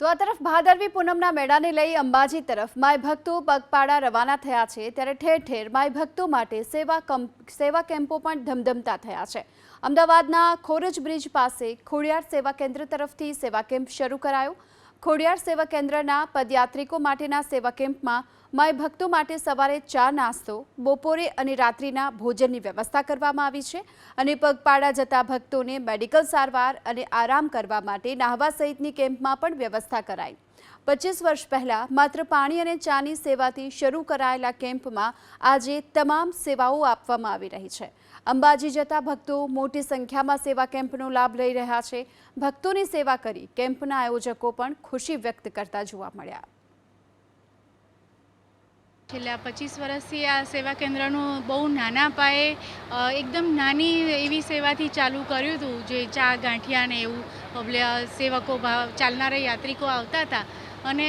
તો આ તરફ ભાદરવી પૂનમના મેળાને લઈ અંબાજી તરફ માય ભક્તો પગપાળા રવાના થયા છે, ત્યારે ઠેર ઠેર માય ભક્તો માટે સેવા સેવા કેમ્પો પણ ધમધમતા થયા છે. અમદાવાદના ખોરજ બ્રિજ પાસે ખોડિયાર સેવા કેન્દ્ર તરફથી સેવા કેમ્પ શરૂ કરાયો. ખોડિયાર સેવા કેન્દ્રના પદયાત્રિકો માટેના સેવા કેમ્પમાં માય ભક્તો માટે સવારે ચા નાસ્તો, બપોરે અને રાત્રિના ભોજનની વ્યવસ્થા કરવામાં આવી છે અને પગપાળા જતા ભક્તોને મેડિકલ સારવાર અને આરામ કરવા માટે નાહવા સહિતની કેમ્પમાં પણ વ્યવસ્થા કરાઈ. પચીસ વર્ષ પહેલાં માત્ર પાણી અને ચાની સેવાથી શરૂ કરાયેલા કેમ્પમાં આજે તમામ સેવાઓ આપવામાં આવી રહી છે. અંબાજી જતા ભક્તો મોટી સંખ્યામાં સેવા કેમ્પનો લાભ લઈ રહ્યા છે. ભક્તોની સેવા કરી કેમ્પના આયોજકો પણ ખુશી વ્યક્ત કરતા જોવા મળ્યા. છેલ્લા પચીસ વર્ષથી આ સેવા કેન્દ્રનું બહુ નાના પાયે એકદમ નાની એવી સેવાથી ચાલુ કર્યું હતું, જે ચા ગાંઠિયા ને એવું પબ્લિ સેવકો ભાવ ચાલનારા યાત્રિકો આવતા હતા. અને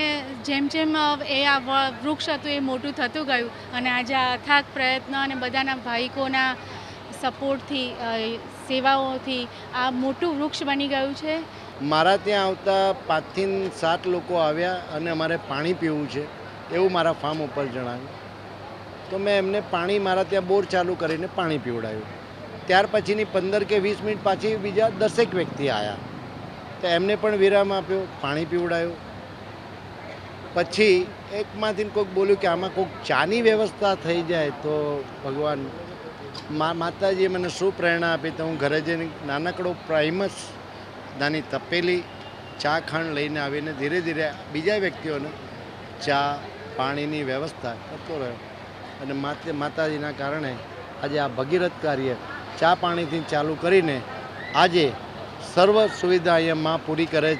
જેમ જેમ એ આ વૃક્ષ હતું, એ મોટું થતું ગયું, અને આજે અથાગ પ્રયત્ન અને બધાના ભાઈકોના સપોર્ટથી સેવાઓથી આ મોટું વૃક્ષ બની ગયું છે. મારા ત્યાં આવતા પાંચથી સાત લોકો આવ્યા અને અમારે પાણી પીવું છે. એવું મારા ફાર્મ ઉપર જણાવ્યું. તો મેં એમને પાણી મારા ત્યાં બોર ચાલુ કરીને પાણી પીવડાવ્યું. ત્યાર પછીની પંદર કે વીસ મિનિટ પાછી બીજા દસેક વ્યક્તિ આવ્યા તો એમને પણ વિરામ આપ્યો, પાણી પીવડાવ્યું પછી એકમાંથી કોઈક બોલ્યું કે આમાં કોઈક ચાની વ્યવસ્થા થઈ જાય તો ભગવાન માતાજીએ મને શું પ્રેરણા આપી તો હું ઘરે જઈને નાનકડો પ્રાઇમસ નાની તપેલી ચા ખાંડ લઈને આવીને ધીરે ધીરે બીજા વ્યક્તિઓને ચા પાણીની વ્યવસ્થા કરતો રહ્યો. અને માતે, માતાજીના કારણે આજે આ ભગીરથ કાર્ય ચા પાણીથી ચાલુ કરીને આજે સર્વ સુવિધા અહીંયા માં પૂરી કરે